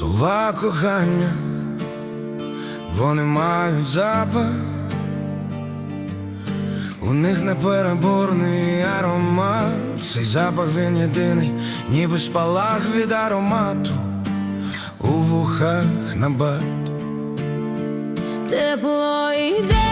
Слова кохання, вони мають запах, у них непереборний аромат, цей запах він єдиний, ніби спалах від аромату у вухах набат. Тепло йде.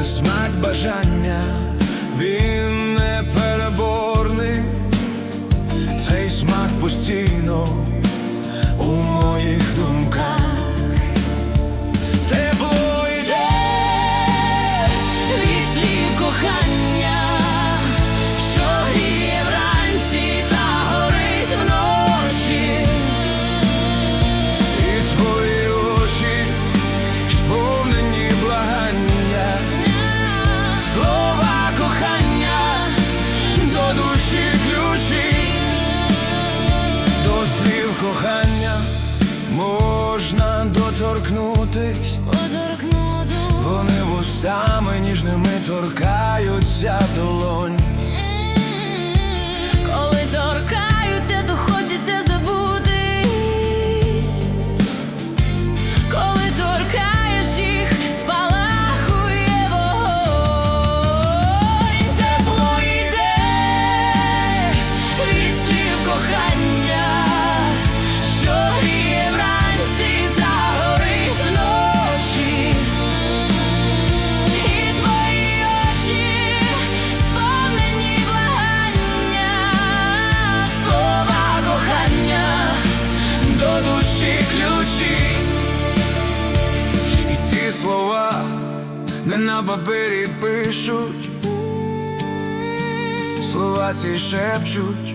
смак бажання. можна доторкнутись, Вони вустами ніжними торкаються долонь. не на папері пишуть, слова ці шепчуть.